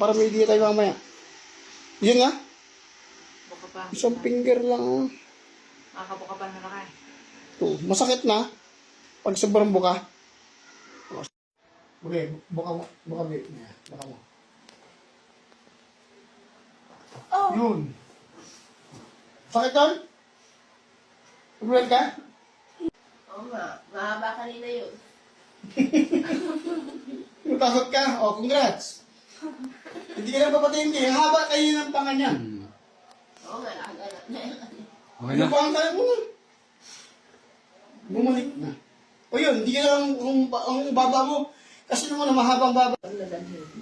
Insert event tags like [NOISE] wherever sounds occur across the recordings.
para may idea tayo mamaya. Yun nga, Buka pa. isang finger lang. Makabuka pa na ka. Oh, masakit na. Pag sobrang buka. Okay, buka mo. Buka mo. Buka mo. Oh! Yun. Sakit doon? Tumulad ka? Oo nga. Mahaba kanina yun. [LAUGHS] Natakot ka? Oh, congrats. Hindi ka na papatayin din. Haba kayo ng panga niya. Oo nga. Nakaganap na yun. Okay Ano na. pa ang kaya mo na? Bumalik na. O yun, hindi ka lang kung ba- ang baba mo. Kasi naman na mahabang baba.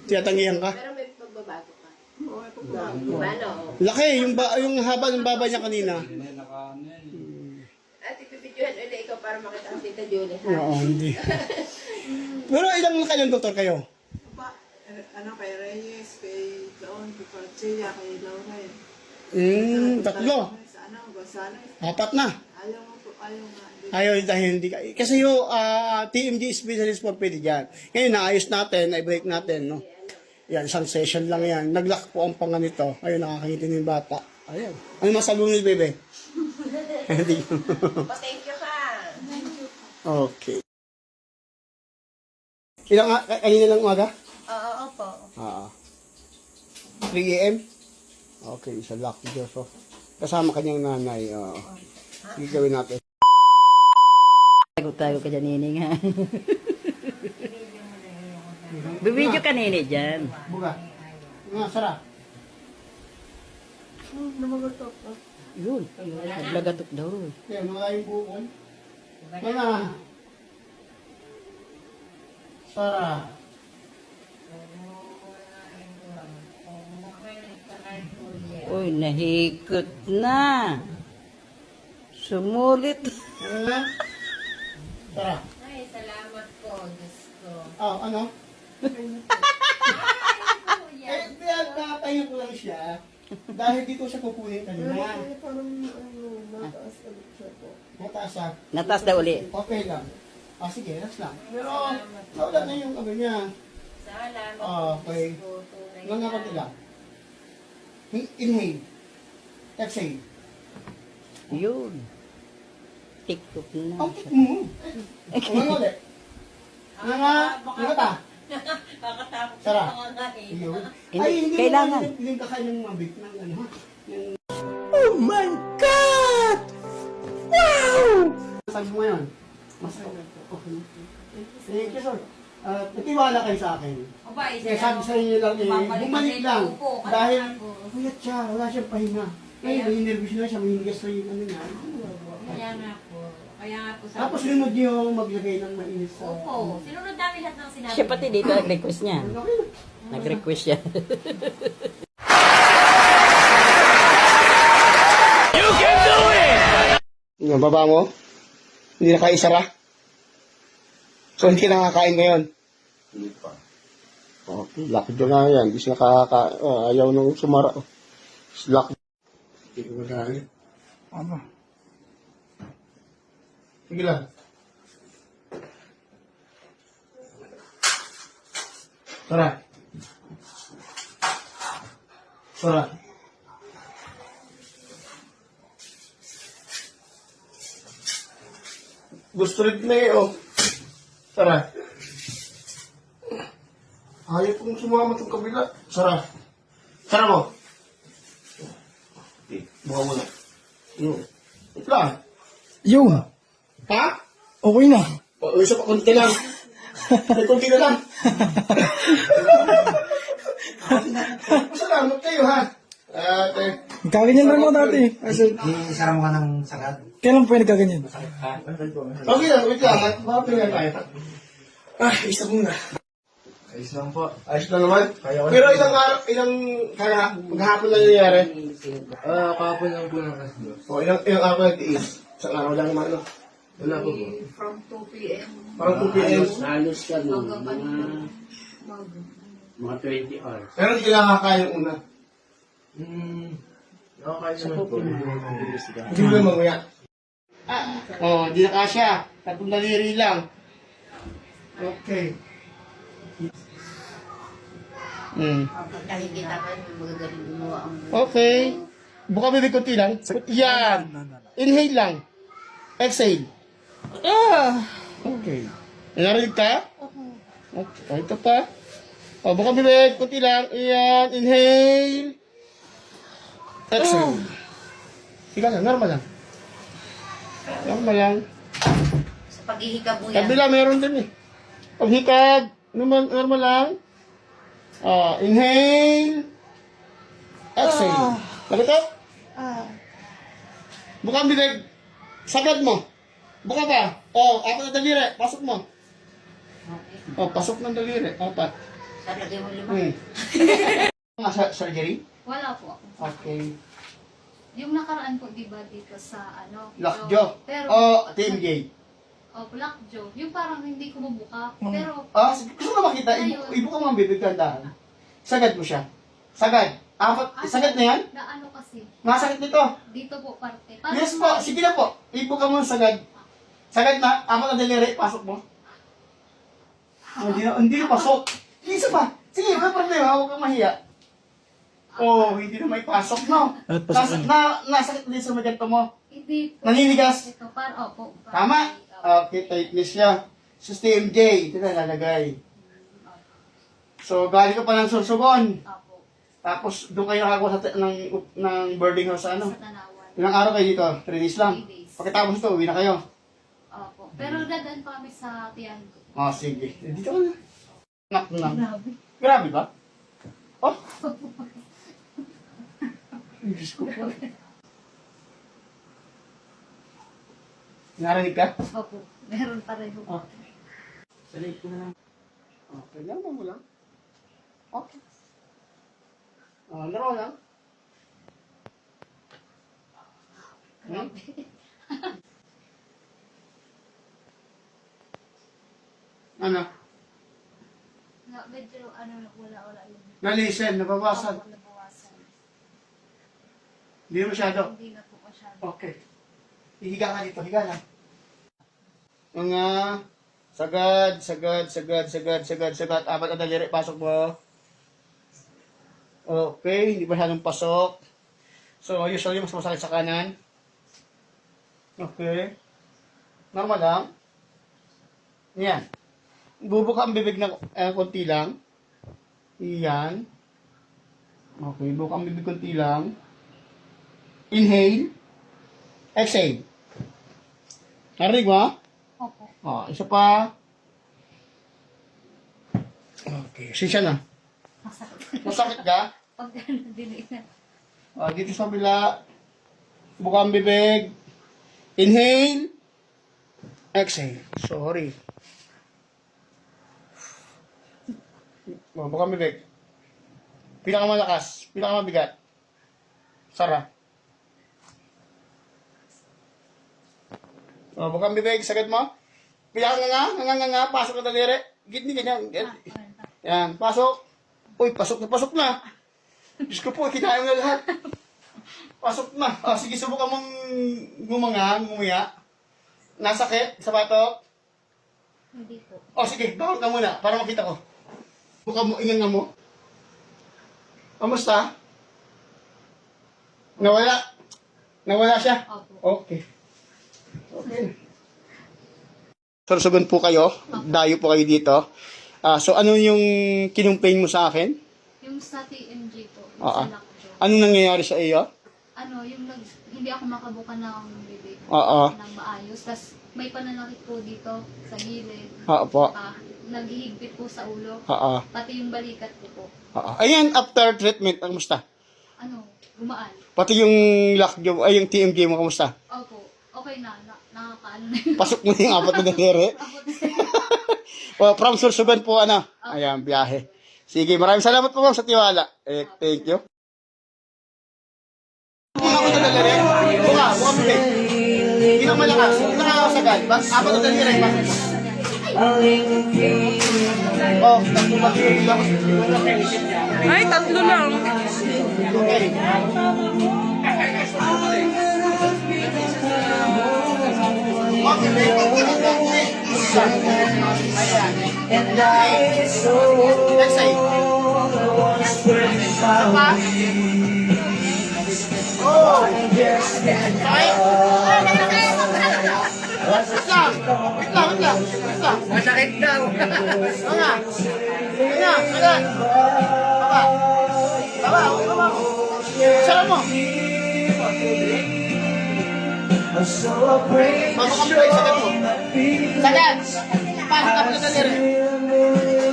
Tiyatanggihan ka? Pero may pagbabago ka. Oo, may pagbabago. Ano? Laki, yung, ba, yung haba ng baba niya kanina. Ano yan eh. At ipipidyohan ulit ikaw para makita ang tita Julie. Oo, hindi. [LAUGHS] Pero ilang kayong doktor kayo? Pa, eh, ano kay Reyes, kay Daon, kay Parchia, kay Laurel. Hmm, tatlo. Sa ano, Gonzales, Apat na. ayaw mo po, ayaw nga. Hindi. Ayaw dahil hindi ka. Kasi yung ah, TMG specialist for pwede dyan. Ngayon, naayos natin, na-break natin, no? Yan, isang session lang yan. Naglock po ang panga nito. Ayun, nakakangiti yung bata. Ayan. Ano masabi ni bebe? [LAUGHS] Hindi. Pa-thank you ka. okay. Ilang, kanina lang umaga? Oo, opo. Oo. 3 a.m.? Okay, sa Lucky Joseph. Kasama kanyang nanay. Oo. Sige gawin natin. Tago-tago ka dyan, Nining, ha? Bibidyo ka, Nini, dyan. Buga. Nga, Sara. Yun, naglagatok daw. Kaya mga yung bukol. Mga. Sara. Uy, nahikot na. Sumulit. Na? Sara. Ay, salamat po. Diyos ko. Oh, ano? eh, kaya nakatayo ko lang siya. Dahil dito siya kukunin kanina. Parang ano, nataas ulit siya po. Mataas ah. Natas daw uli. Okay lang. Ah, sige, relax lang. Pero, nawala na yung ano niya. Salamat Ah, okay. po. Tunay Nga nga pati lang. Inhale. Exhale. Yun. Tiktok na. Ang pik mo. Ano ulit? Nga nga. Nga ta. Sara. Yun. Hindi, Ay, hindi kailangan. mo hindi kakain ng mabit ng ano. Oh my God! Wow! Sabi mo ngayon, masarap. Okay. Thank you, sir. Uh, natiwala kayo sa akin. Kaya sabi sa inyo lang eh, bumalik lang. Dahil, kuyat siya, wala siyang pahinga. Ngayon, nai-nervous na siya, mahingas na yung ano niya. Kaya nga po. Kaya nga po sa... Tapos lunod niyo maglagay ng mainit sa... Opo. Sinunod namin lahat ng sinabi. Siya pati dito nag-request niya. Na. Nag-request siya. Yung baba mo? Hindi na kaisara? So, hindi ka nakakain ngayon? Hindi pa. Okay, lucky doon na yan. Hindi siya nakaka... Oh, ayaw nung sumara. Lucky. Hindi ko magalit. Ano? Sige lang. Tara. Tara. Gusto rin na eh, oh. Tara. Ayaw pong sumama itong kabila. Sara. Sara mo. Okay, buka mo na. Yun. Ipla. Yung, Ha? okay na. O, isa pa, konti lang. May konti na lang. [LAUGHS] Salamat kayo, ha? Ate. Kaganyan lang ako dati. Kasi, Isara mo ka ng sagad. kailan po yung nagkaganyan? Okay lang, wait lang. Baka pinag tayo. Ah, isa muna. Ayos lang po. Ayos na naman. Kaya ko Pero ilang araw, ilang kaya, maghapon na nangyayari. Ah, kahapon lang po ng alas dos. O, ilang, ilang araw na tiis. Isang araw lang naman, no? Wala po po. From 2 p.m. Parang 2 p.m. Halos ka no, mga, mga 20 hours. Pero hindi lang kakain yung una. Hmm. Nakakain naman po. Hindi mo lang mamaya. Ah, oh, di na kasya. Tatlong daliri lang. Okay. Mm. Nakikita ka, magagaling gumawa ang Okay. Buka bibig konti lang. Yan. Inhale lang. Exhale. Ah. Okay. Narinig ka? Okay. Ito pa. O, buka bibig konti lang. Yan. Inhale. Exhale. Higa lang. Normal lang. Normal lang. Sa paghihikab mo yan. Kabila meron din eh. Pag hikab, normal, normal lang. Ah, inhale. Exhale. Nakita? Buka ang bibig. Sagad mo. Buka pa. Oh, apat na daliri. Pasok mo. Oh, pasok ng daliri. Apat. Saragay mo lima. Hmm. [LAUGHS] Mga surgery? Wala po ako. Okay. Yung nakaraan po, di ba, dito sa ano? Lockjaw. Pero, Oh, team gay. Oh, lockjaw. Yung parang hindi ko mabuka. Pero, Ah, gusto mo makita? Ibu ibu ka mga bibig tandahan. Sagad mo siya. Sagad. Apat. Sagad na yan? na ano kasi, Masakit nito. dito po parte. Yes po, sige na po. Ipo ka muna sagad. Sagad na, apat na daliri, pasok mo. Oh, [LAUGHS] hindi na, hindi na pasok. Isa pa. Sige, wala problema, huwag kang mahiya. Oh, hindi na may pasok, no? At pasok Nas, na, nasakit din sa maganto mo. Hindi po. Naninigas. Ito, para, opo. Tama? Okay, tightness siya. System J, ito na lalagay. So, galing ka pa ng sursugon. Opo. Tapos, doon kayo nakakuha sa, ng, ng boarding house sa ano. Sa tanawan. Ilang araw kayo dito? 3 days lang. Three days. Pagkatapos ito, uwi na kayo. Opo. Pero dadaan pa kami sa tiyan ko. Oh, sige. Eh, Dito ka na. Nak na. Grabe. Grabe ba? Oh. [LAUGHS] Diyos ko po. Narinig ka? Opo. Meron pareho. Oh. Salay ko na lang. Okay, lang mo lang. Okay. Oh, laro lang. Hmm? Ano? Na, medyo, ano, wala, wala yun. Nalisen, nabawasan. Opo. Hindi masyado. Hindi na po masyado. Okay. Hihiga ka dito, higa lang. Mga sagad, sagad, sagad, sagad, sagad, sagad. Apat na daliri, pasok mo. Okay, hindi masyadong pasok. So, usually mas masakit sa kanan. Okay. Normal lang. Yan. Bubuka ang bibig ng eh, konti lang. Yan. Okay, buka ang bibig konti lang. Inhale. Exhale. Narinig mo? Opo. Oh, isa pa. Okay, sisya na. Masakit. Masakit ka? Pag ano, dinig na. Oh, dito sa bila. Buka ang bibig. Inhale. Exhale. Sorry. Oh, buka ang bibig. Pinakamalakas. Pinakamabigat. Sara. Oh, buka ang bibig. Sagad mo. Pinaka nga nga, nga nga, pasok ka daliri. Gitni ganyan. Yan. Yan, pasok. Uy, pasok na, pasok na. Diyos ko po, kinain na lahat. Pasok na. O, sige, subukan mong gumanga, ngumuya. Nasakit sa batok. Hindi po. O, sige, bakit ka muna, para makita ko. Buka mo, ingan nga mo. Kamusta? Nawala. Nawala siya? Opo. Okay. Okay. Sorsogon po kayo. Dayo po kayo dito. Ah, so, ano yung kinumplain mo sa akin? Yung sa TMG po, yung Oo. sa. Anong nangyayari sa iyo? Ano, yung nag, hindi ako makabuka ng bibig Oo. ng maayos. Tapos may pananakit po dito sa gilid. Oo po. Ah, naghihigpit po sa ulo. Oo. Pati yung balikat ko po. Oo. Ayan, after treatment, kamusta? Ano, gumaan. Pati yung lockjaw, ay yung TMJ mo, kamusta? Opo, okay na. na nakakaano na yun. Pasok mo yung apat na daliri. [LAUGHS] well, [LAUGHS] from Sursugan po, ano? Ayan, biyahe. Sige, maraming salamat po ma'am sa tiwala. Eh, thank you. Kung ako na daliri, buka, buka mo din. Hindi na malakas, hindi na nakakasagad. Ba- Apat na daliri, pasok mo. Oh, tatlo ba? Ay, tatlo lang. Okay. Okay, Exhale. Masakit daw. Oo nga. Sige nga, agad. Baba. Baba, huwag baba. Sarap mo. Baba ka break, sakit mo. Sakit. Pasok ka.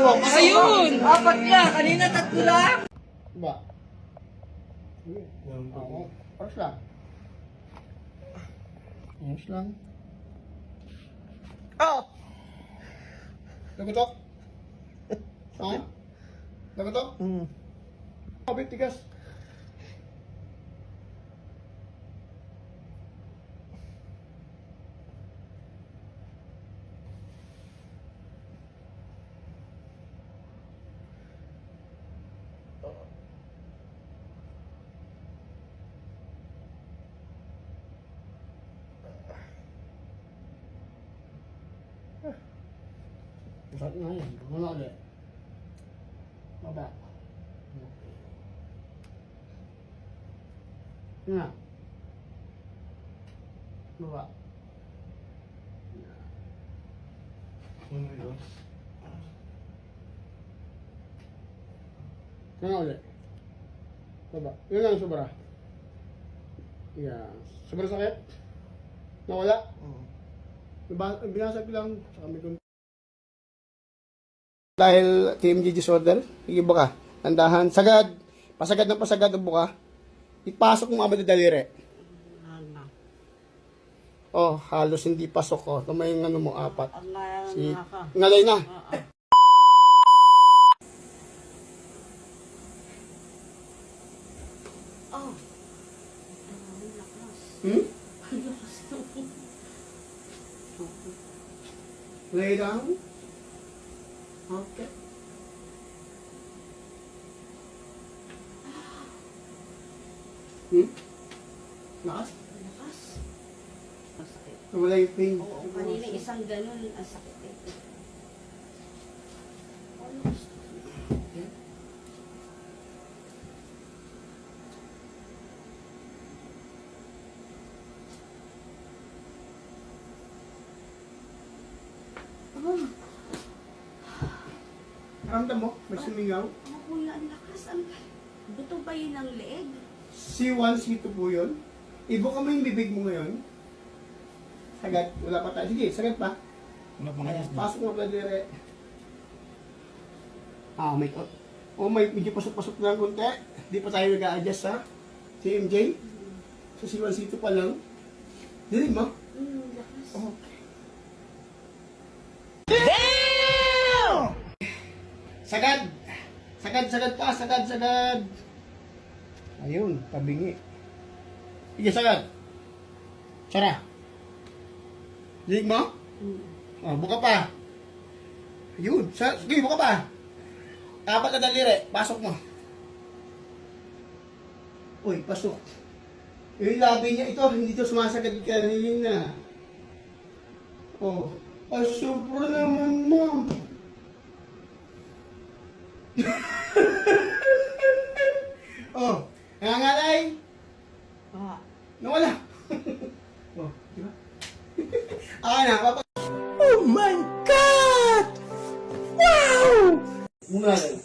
Oh. Ayun! Apat na! Kanina tatlo lang! Ba? Oo. Paras lang. Ayos lang. Oh! Nagutok? [LAUGHS] Ha? Nagutok? Hmm. Kapit tigas. Masakit nga yan. Ano ulit? Baba. Nga. Baba. Ano yun? Nga ulit. Baba. Yun lang sobra. Yan. Sobrang sakit? Nawala? Oo. Binasag lang. Saka may kun- Dahil TMG disorder, iba ka. Tandahan. Sagad. Pasagad ng pasagad ang buka. Ipasok mo abad daliri. Oh, halos hindi pasok ko. Oh. Tumay yung ano mo, apat. Si, ngalay na. Hmm? Lay down. Okay. Hmm? Lakas? Lakas. Masakit. Wala yung pain. Oo, kanina isang ganun, ang sakit eh. Ramdam mo? May sumingaw? Ano yan, ang lakas. Ang... Buto ba yun ang leeg? C1, C2 po yun. Ibuka mo yung bibig mo ngayon. Sagad. Wala pa tayo. Sige, sagad pa. Wala pa Ayan, pasok mo pala dire. Ah, may... Oh, may medyo pasok-pasok na konti. Di pa tayo nag-a-adjust sa CMJ. So, C1, C2 pa lang. Dinig mo? Hmm, lakas. Oh. Sagad! Sagad, sagad pa, sagad, sagad. Ayun, tabingi. Sige, sagad. Sara. Dinig mo? Oh, buka pa. Ayun, sa, sige, buka pa. Apat na daliri, pasok mo. Uy, pasok. Yung labi niya ito, hindi ito sumasagad kanina. Oh, sobra naman, ma'am. [LAUGHS] oh, nangangalay. Ah, Nawala. oh, di ba? Ah, na, papa. Oh my God! Wow! Muna lang.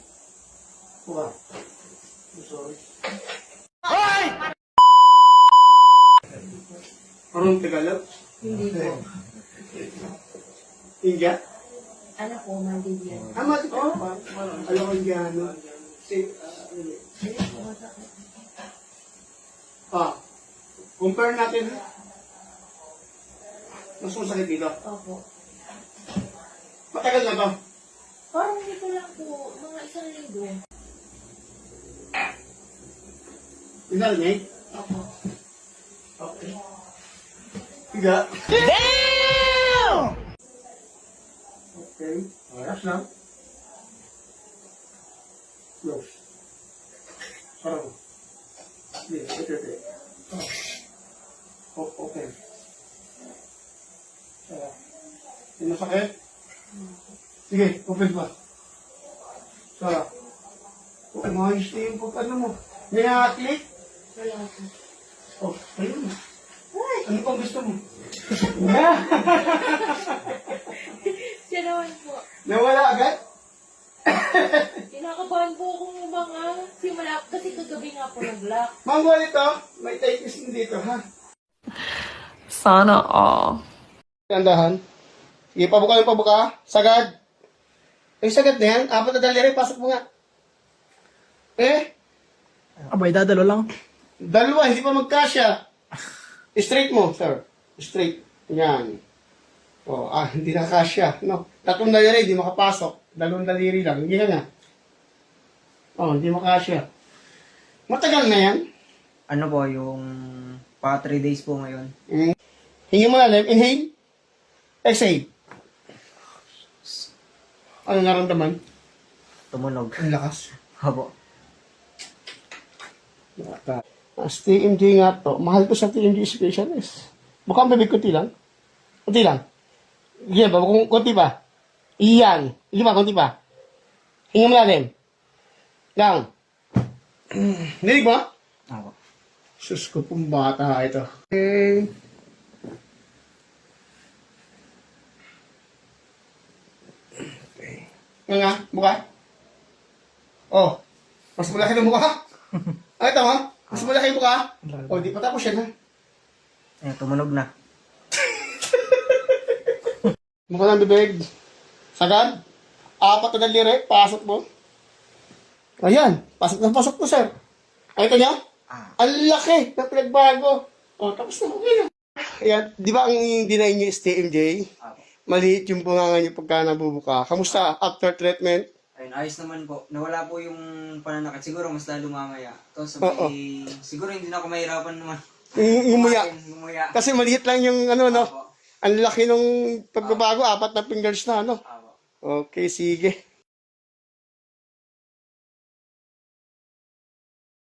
Buka. I'm sorry. Hoy! Parang Tagalog? Hindi po. India? Ano po, mandidiyan. Ah, mati ko. Alam ko Indiano. Si, ah, compare natin. Mas masakit dito. Opo. Matagal na to. Parang dito lang po, mga isang linggo. Inal niya Opo. Okay. Higa. Okay. Relax lang. Close. Parang. Hindi, ito, ito. Oh, okay. Uh, Hindi masakit? Sige, open pa. Sarap. Oh, maayos na yung pag ano mo. May athlete? Wala po. Oh, ayun. Ano pang gusto mo? [LAUGHS] Siya naman po. Nawala agad? Kinakabahan po akong mga simula kasi kagabi nga po nag-lock. Ma'am, ganito. May typist din dito, ha? Sana all. Tandahan. Sige, pabuka yung pabuka. Sagad. Yung sagad na yan, apat na daliri, pasok mo nga. Eh, Abay, dadalo lang. dalawa, hindi pa magkasya. Straight mo, sir. Straight. Yan. Oh, ah, hindi nakasya. No. Tatlong daliri, hindi makapasok. Dalawang daliri lang. Hindi ka nga. Oh, hindi makasya. Matagal na yan. Ano po, yung pa 3 days po ngayon. Hingi mo lalim. Inhale. Exhale. Ano naramdaman? Tumunog. Ang lakas. Habo. As TMG nga to, mahal to sa TMG specialist. Baka ang bibig kunti lang. Kunti lang. Sige ba, kung kunti pa. Iyan. Sige ba, kunti pa. Hinga mo lalim. Down. [CLEARS THROAT] Nilig mo? Habo. Sus ko pong bata ito. Okay. Okay. Nga nga, buka. Oh, mas malaki ng mukha. Ah, ito ha? Mas malaki yung mukha. Oh, di pa tapos yan ha. Eh, tumunog na. [LAUGHS] Mukha ng bibig. Sagad. Apat na daliri. Pasok mo. Ayan. Pasok na pasok mo, sir. Ay, ito niya? Ang laki na pinagbago. O, tapos na. Okay na. Ayan. Di ba ang deny niyo is TMJ? Maliit yung bunganga niyo pagka nabubuka. Kamusta after treatment? Ayun, ayos naman po. Nawala po yung pananakit. Siguro mas lalo mamaya. Tapos Oo. sabay, siguro hindi na ako mahirapan naman. Yung. Kumain, Umuya. Kasi maliit lang yung ano, no? Apo. Ang laki nung pagbabago. Apat na fingers na, ano? Apo. Okay, sige.